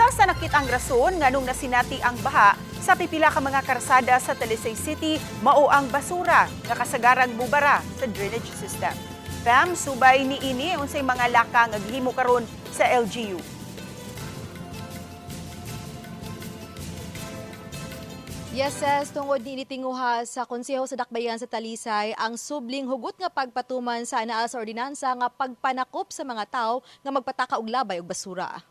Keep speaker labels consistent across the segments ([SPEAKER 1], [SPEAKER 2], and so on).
[SPEAKER 1] Usa sa nakitang rason nganong nasinati ang baha sa pipila ka mga karsada sa Talisay City mao ang basura nga kasagarang bubara sa drainage system. Pam, subay ni ini unsay mga laka nga gihimo karon sa LGU.
[SPEAKER 2] Yes, sis, tungod ni initinguha sa konseho sa Dakbayan sa Talisay ang subling hugot nga pagpatuman sa anaa sa ordinansa nga pagpanakop sa mga tao nga magpataka og labay og basura.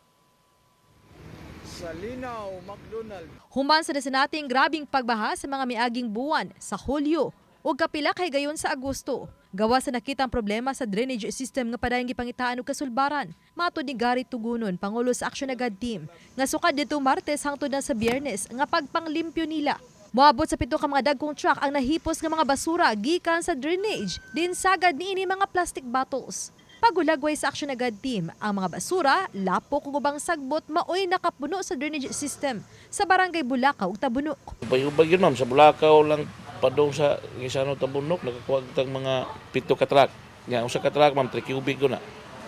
[SPEAKER 3] Sa Linaw, McDonald.
[SPEAKER 2] Human sa nasinating grabing pagbaha sa mga miaging buwan sa Hulyo ug kapila kay gayon sa Agosto. Gawa sa nakitang problema sa drainage system nga padayong gipangitaan og kasulbaran. Matod ni Gary Tugunon, Pangulo sa Action Agad Team, nga sukad dito Martes hangtod na sa Biyernes nga pagpanglimpyo nila. Moabot sa pito ka mga dagkong truck ang nahipos nga mga basura gikan sa drainage, din sagad niini mga plastic bottles. Pagulagway sa Action Agad Team, ang mga basura, lapok ug ubang sagbot maoy nakapuno sa drainage system sa barangay Bulacau ug Tabunok.
[SPEAKER 4] Ubay-ubay yun ma'am, sa Bulacau lang padong sa Gisano Tabunok, nakakuha tag mga pito ka truck. Nga, usa ka truck ma'am, 3 cubic ko na.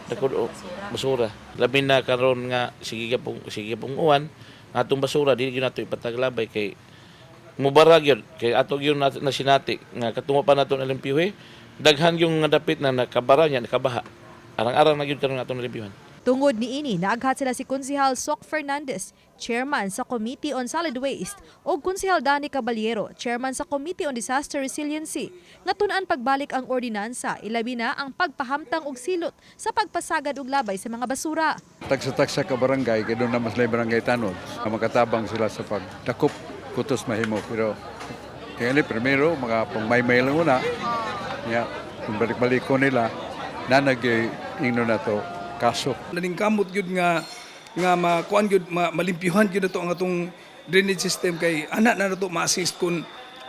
[SPEAKER 4] Dako basura. Labi na karon nga sige pong sige pong uwan, atong basura dili gyud nato ipataglabay kay mubarag yun kay ato gyud na, na sinati nga katungo pa naton alimpyuhe daghan yung nga dapit na nakabara niya nakabaha arang-arang na gyud karon aton alimpyuhan
[SPEAKER 2] Tungod ni ini, naaghat sila si Konsihal Sok Fernandez, chairman sa Committee on Solid Waste, o Konsihal Dani Caballero, chairman sa Committee on Disaster Resiliency, nga tunan pagbalik ang ordinansa, ilabi na ang pagpahamtang og silot sa pagpasagad og labay sa mga basura.
[SPEAKER 5] Tagsa-tagsa ka barangay, kaya doon na mas lay barangay tanod. Na makatabang sila sa pagdakop kutos mahimo. Pero kaya ni primero, mga pangmaymay lang una. Ya, kung balik-balik ko nila, na nag-ingno na to kaso.
[SPEAKER 3] Naning kamot yun nga nga makuan yun, ma, malimpyuhan yun na to ang atong drainage system kay anak na na to ma-assist kung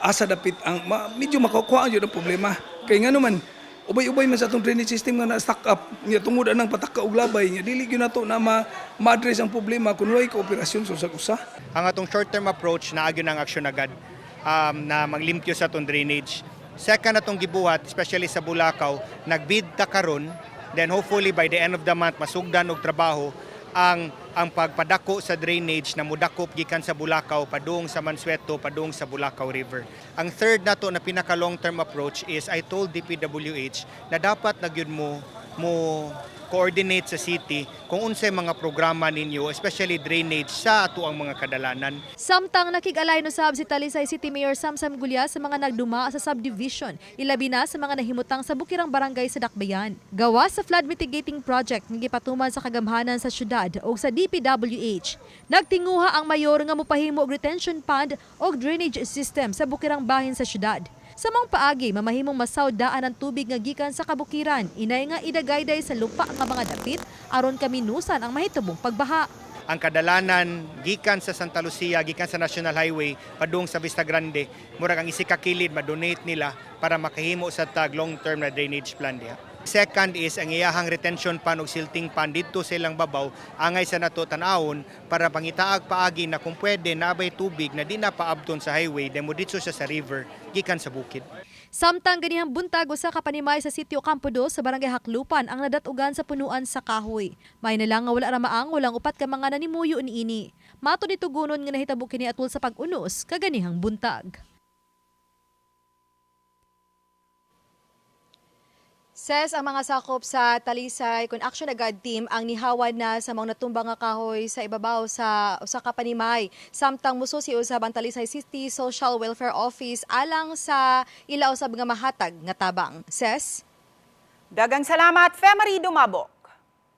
[SPEAKER 3] asa dapit ang ma, medyo makukuha yun ang problema. Kay nga naman, ubay-ubay man sa atong drainage system nga na-stack up nga tungod anang pataka og labay nga dili gyud nato na ma, ma-address ang problema kung way kooperasyon sa usag-usa.
[SPEAKER 6] ang atong short-term approach na agyon ang aksyon agad um, na maglimpyo sa atong drainage. Second atong gibuhat, especially sa Bulacau, nagbid ta karon, then hopefully by the end of the month masugdan og trabaho ang ang pagpadako sa drainage na mudakop gikan sa Bulacau padung sa Mansueto padung sa Bulacau River. Ang third nato na pinaka long-term approach is I told DPWH na dapat na gyud mo mo coordinate sa city kung unsay mga programa ninyo, especially drainage sa ato ang mga kadalanan.
[SPEAKER 2] Samtang nakig-alay no sab si Talisay City Mayor Samsam Gulya sa mga nagduma sa subdivision, ilabi na sa mga nahimutang sa bukirang barangay sa Dakbayan. Gawa sa flood mitigating project nga gipatuman sa kagamhanan sa syudad o sa DPWH. Nagtinguha ang mayor nga mopahimo og retention pond o drainage system sa bukirang bahin sa syudad. Sa mga paagi, mamahimong masawdaan ang tubig nga gikan sa kabukiran, inay nga idagayday sa lupa nga mga dapit aron kaminusan ang mahitubong pagbaha.
[SPEAKER 6] ang kadalanan gikan sa Santa Lucia, gikan sa National Highway padung sa Vista Grande, murag ang isikakilid ma-donate nila para makahimo sa tag long-term na drainage plan diha. Second is ang iyahang retention pan ug silting pan didto sa ilang babaw angay sa nato tan-awon para pangitaag paagi na kung pwede nabay tubig na di na paabton sa highway demo dito siya sa river gikan sa bukid.
[SPEAKER 2] Samtang ganihang buntag usa ka panimay sa sitio Campo 2 sa barangay Haklupan ang nadatugan sa punuan sa kahoy. May na lang nga wala ra maang walang upat ka mga nanimuyo niini. Mato ni tugunon nga nahitabo kini atol sa pag-unos kaganihang buntag. Ses ang mga sakop sa Talisay kun Action Agad Team ang nihawan na sa mga natumbang nga kahoy sa ibabaw sa usa ka panimay samtang muso si usabang Talisay City Social Welfare Office alang sa ila usab nga mahatag nga tabang. Ses
[SPEAKER 1] Dagang salamat, Femery Dumabo.